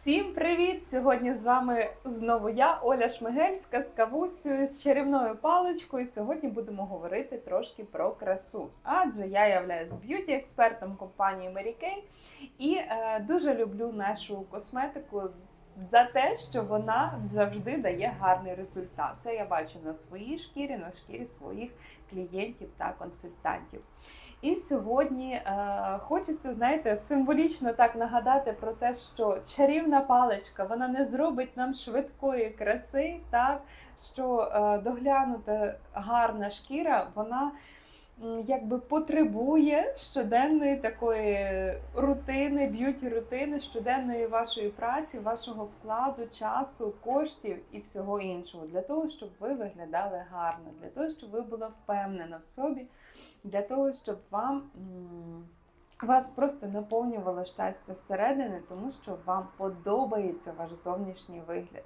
Всім привіт! Сьогодні з вами знову я, Оля Шмигельська, з кавусею, з чарівною паличкою. Сьогодні будемо говорити трошки про красу. Адже я являюсь б'юті-експертом компанії Mary Kay і е, дуже люблю нашу косметику за те, що вона завжди дає гарний результат. Це я бачу на своїй шкірі, на шкірі своїх клієнтів та консультантів. І сьогодні е, хочеться, знаєте, символічно так нагадати про те, що чарівна паличка вона не зробить нам швидкої краси, так? Що е, доглянута гарна шкіра, вона якби потребує щоденної такої рутини, б'юті рутини, щоденної вашої праці, вашого вкладу, часу, коштів і всього іншого, для того, щоб ви виглядали гарно, для того, щоб ви була впевнена в собі для того, щоб вам вас просто наповнювало щастя зсередини, тому що вам подобається ваш зовнішній вигляд.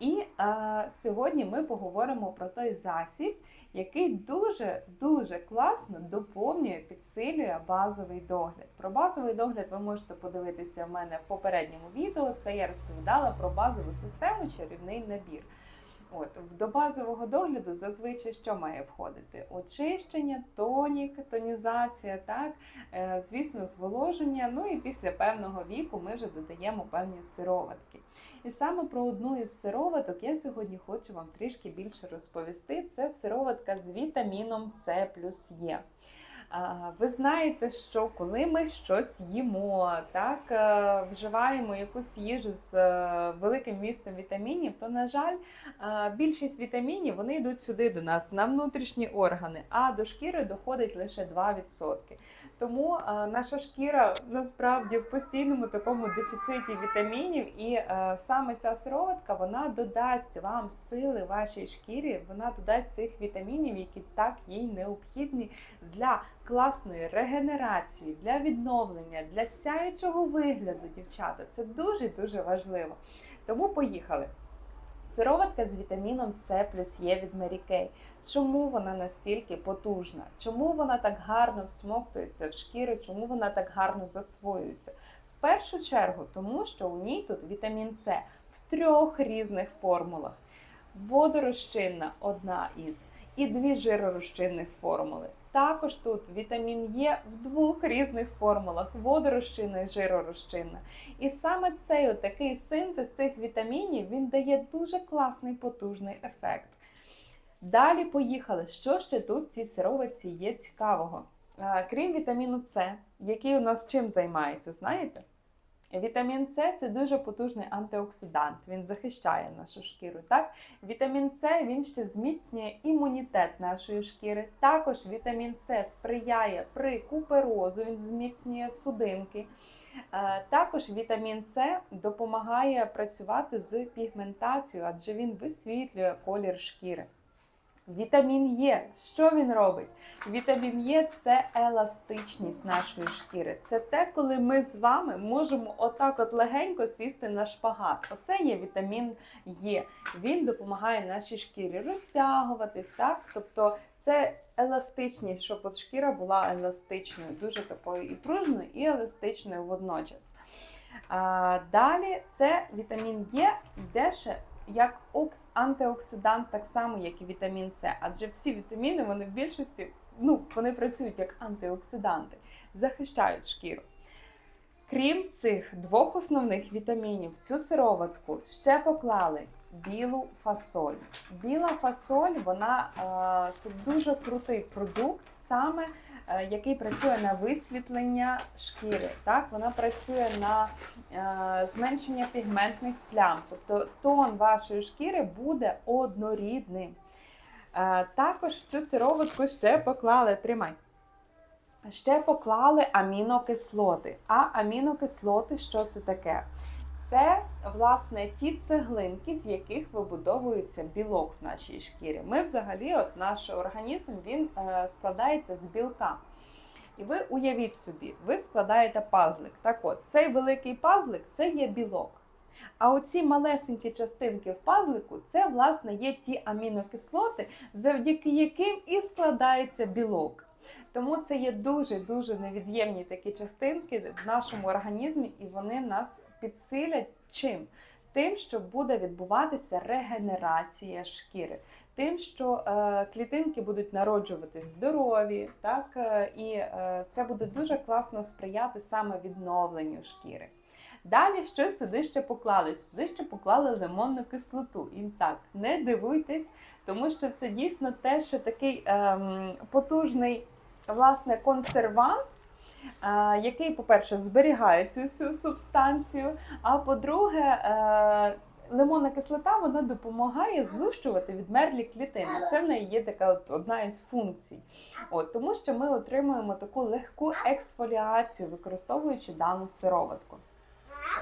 І е, сьогодні ми поговоримо про той засіб, який дуже дуже класно доповнює, підсилює базовий догляд. Про базовий догляд ви можете подивитися в мене в попередньому відео. Це я розповідала про базову систему чарівний набір. От до базового догляду зазвичай що має входити? Очищення, тонік, тонізація, так е, звісно, зволоження. Ну і після певного віку ми вже додаємо певні сироватки. І саме про одну із сироваток я сьогодні хочу вам трішки більше розповісти. Це сироватка з вітаміном С плюс Е. Ви знаєте, що коли ми щось їмо, так е, вживаємо якусь їжу з е, великим вмістом вітамінів, то на жаль, е, більшість вітамінів вони йдуть сюди до нас на внутрішні органи, а до шкіри доходить лише 2%. Тому наша шкіра насправді в постійному такому дефіциті вітамінів, і саме ця сироватка вона додасть вам сили вашій шкірі, вона додасть цих вітамінів, які так їй необхідні для класної регенерації, для відновлення, для сяючого вигляду, дівчата. Це дуже дуже важливо. Тому поїхали. Сироватка з вітаміном С плюс Є від Mary Kay. Чому вона настільки потужна? Чому вона так гарно всмоктується в шкіру? Чому вона так гарно засвоюється? В першу чергу, тому що у ній тут вітамін С в трьох різних формулах. Водорозчинна одна із, і дві жиророзчинних формули. Також тут вітамін Є в двох різних формулах: водорозчинна і жиророзчинна. І саме цей такий синтез цих вітамінів він дає дуже класний потужний ефект. Далі поїхали. Що ще тут в цій сировиці є цікавого? Е, Крім вітаміну С, який у нас чим займається, знаєте? Вітамін С це дуже потужний антиоксидант, він захищає нашу шкіру. Так? Вітамін С він ще зміцнює імунітет нашої шкіри. Також вітамін С сприяє при куперозу, він зміцнює судинки. Е, Також вітамін С допомагає працювати з пігментацією, адже він висвітлює колір шкіри. Вітамін Є. Що він робить? Вітамін Є це еластичність нашої шкіри. Це те, коли ми з вами можемо отак от легенько сісти на шпагат. Оце є вітамін Є. Він допомагає нашій шкірі розтягуватись, так? Тобто це еластичність, щоб шкіра була еластичною, дуже такою і пружною, і еластичною водночас. А, далі це вітамін Є йде ще як окс- антиоксидант, так само, як і вітамін С. Адже всі вітаміни вони в більшості ну, вони працюють як антиоксиданти, захищають шкіру. Крім цих двох основних вітамінів, цю сироватку ще поклали білу фасоль. Біла фасоль вона е, це дуже крутий продукт, саме який працює на висвітлення шкіри. Так? Вона працює на е, зменшення пігментних плям. Тобто тон вашої шкіри буде однорідним. Е, також в цю сироватку ще поклали, тримай. Ще поклали амінокислоти. А амінокислоти, що це таке? Це, власне, ті цеглинки, з яких вибудовується білок в нашій шкірі. Ми взагалі, от наш організм він е, складається з білка. І ви уявіть собі, ви складаєте пазлик. Так от, цей великий пазлик це є білок. А оці малесенькі частинки в пазлику це, власне, є ті амінокислоти, завдяки яким і складається білок. Тому це є дуже-дуже невід'ємні такі частинки в нашому організмі, і вони нас підсилять чим? Тим, що буде відбуватися регенерація шкіри, тим, що е, клітинки будуть народжуватись здорові, так е, і е, це буде дуже класно сприяти саме відновленню шкіри. Далі що сюди ще поклали? Сюди ще поклали лимонну кислоту. І так, не дивуйтесь, тому що це дійсно теж такий ем, потужний власне консервант. е, Який, по-перше, зберігає цю всю субстанцію, а по-друге, е, лимонна кислота вона допомагає злущувати відмерлі клітини. Це в неї є така от одна із функцій. От, тому що ми отримуємо таку легку ексфоліацію, використовуючи дану сироватку.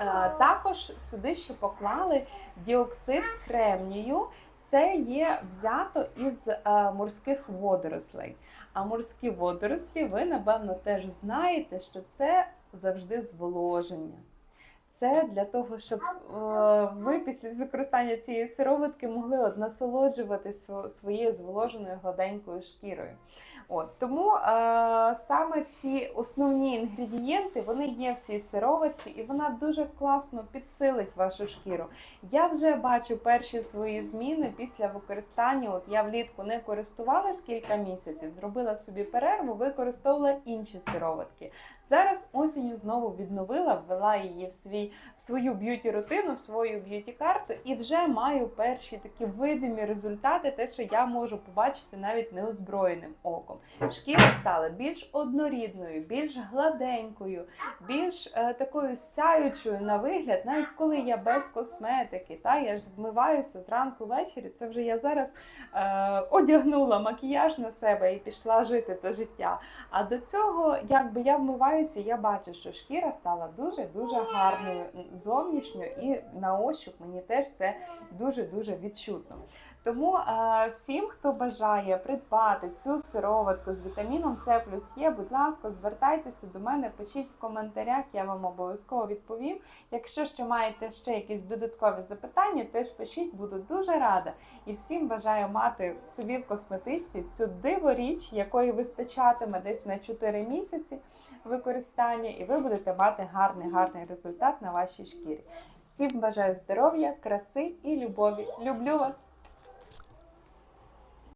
Е, Також сюди ще поклали діоксид кремнію. Це є взято із морських водорослей. А морські водорослі, ви напевно теж знаєте, що це завжди зволоження. Це для того, щоб е, ви після використання цієї сироватки могли от насолоджуватися своєю зволоженою гладенькою шкірою. От тому е, саме ці основні інгредієнти вони є в цій сироватці, і вона дуже класно підсилить вашу шкіру. Я вже бачу перші свої зміни після використання. От я влітку не користувалась кілька місяців, зробила собі перерву, використовувала інші сироватки. Зараз осінню знову відновила, ввела її в свій в свою б'юті рутину, в свою б'юті карту, і вже маю перші такі видимі результати, те, що я можу побачити навіть неозброєним оком. Шкіра стала більш однорідною, більш гладенькою, більш е, такою сяючою на вигляд, навіть коли я без косметики. Та я ж вмиваюся зранку ввечері. Це вже я зараз е, одягнула макіяж на себе і пішла жити те життя. А до цього, якби я вмиваюся, я бачу, що шкіра стала дуже дуже гарною зовнішньо, і на ощуп мені теж це дуже дуже відчутно. Тому е, всім, хто бажає придбати цю сироватку з вітаміном С плюс Є, будь ласка, звертайтеся до мене, пишіть в коментарях, я вам обов'язково відповім. Якщо ще маєте ще якісь додаткові запитання, теж пишіть, буду дуже рада. І всім бажаю мати собі в косметичці цю диворіч, якої вистачатиме десь на 4 місяці використання, і ви будете мати гарний гарний результат на вашій шкірі. Всім бажаю здоров'я, краси і любові. Люблю вас!